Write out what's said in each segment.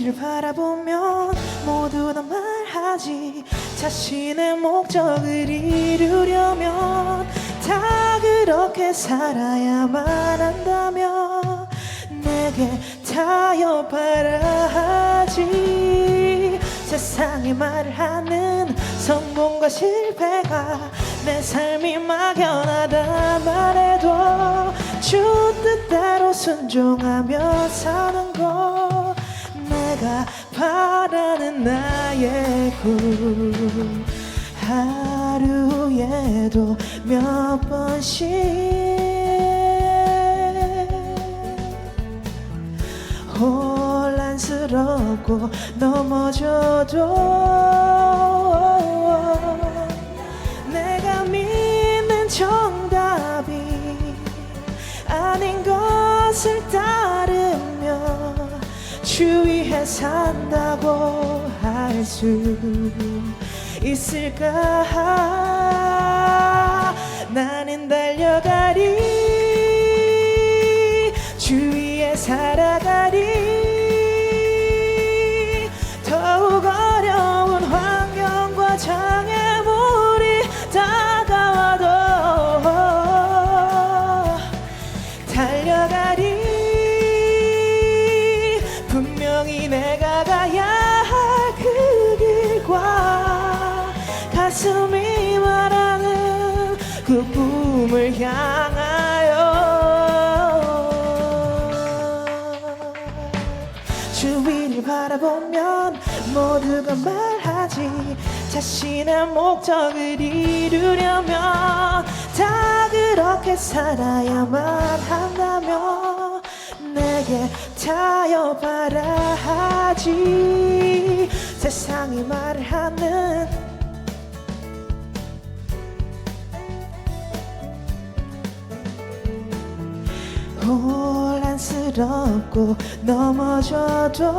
주위를 바라보면 모두 다 말하지. 자신의 목적을 이루려면 다 그렇게 살아야만 한다며 내게 타협하라 하지. 세상이 말을 하는 성공과 실패가 내 삶이 막연하다 말해도 주 뜻대로 순종하며 사는 것 내가 바라는 나의 꿈 하루에도 몇 번씩 혼란스럽고 넘어져도 내가 믿는 정답이 아닌 것을 따르며 주위에 산다고 할 수 있을까? 나는 그 꿈을 향하여 주위를 바라보면 모두가 말하지 자신의 목적을 이루려면 다 그렇게 살아야만 한다며 내게 타협하라 하지 세상이 말을 하는 혼란스럽고 넘어져도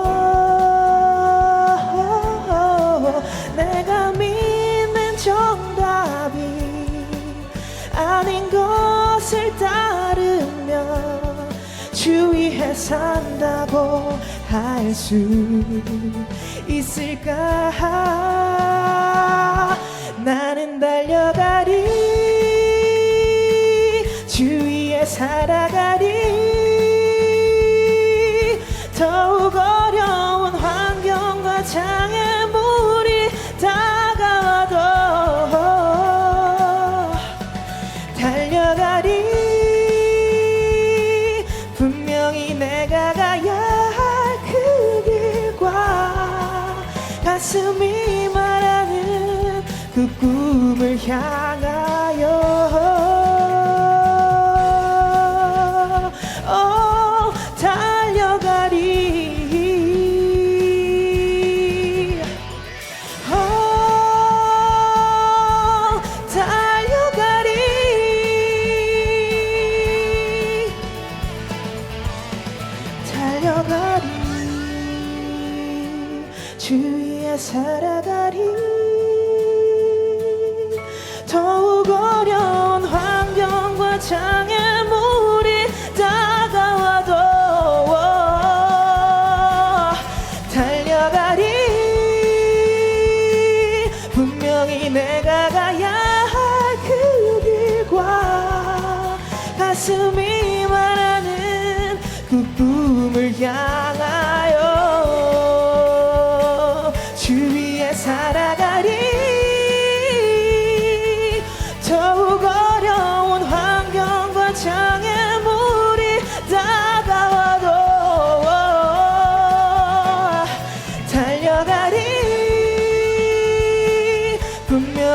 내가 믿는 정답이 아닌 것을 따르며 주위에 산다고 할 수 있을까? 나는 달려가리 주위에 살아가 그 꿈을 향하여. 어, 달려가리. 어, 달려가리. 달려가리. 주위에 살아가리 장애물이 다가와도 달려가리. 분명히 내가 가야 할 그 길과 가슴이 말하는 그 꿈을 향하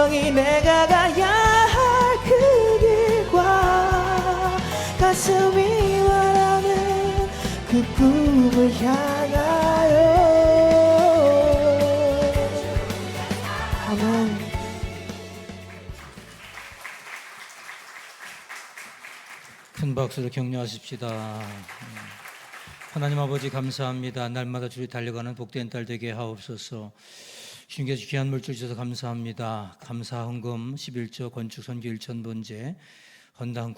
분명히 내가 가야 할 그 길과 가슴이 말하는 그 꿈을 향하여 아멘 큰 박수로 격려하십시다. 음. 하나님 아버지 감사합니다. 날마다 주리 달려가는 복된 딸 되게 하옵소서. 주님께서 귀한 물질 주셔서 감사합니다. 감사 헌금 11조 건축 선교 1천 번제 헌당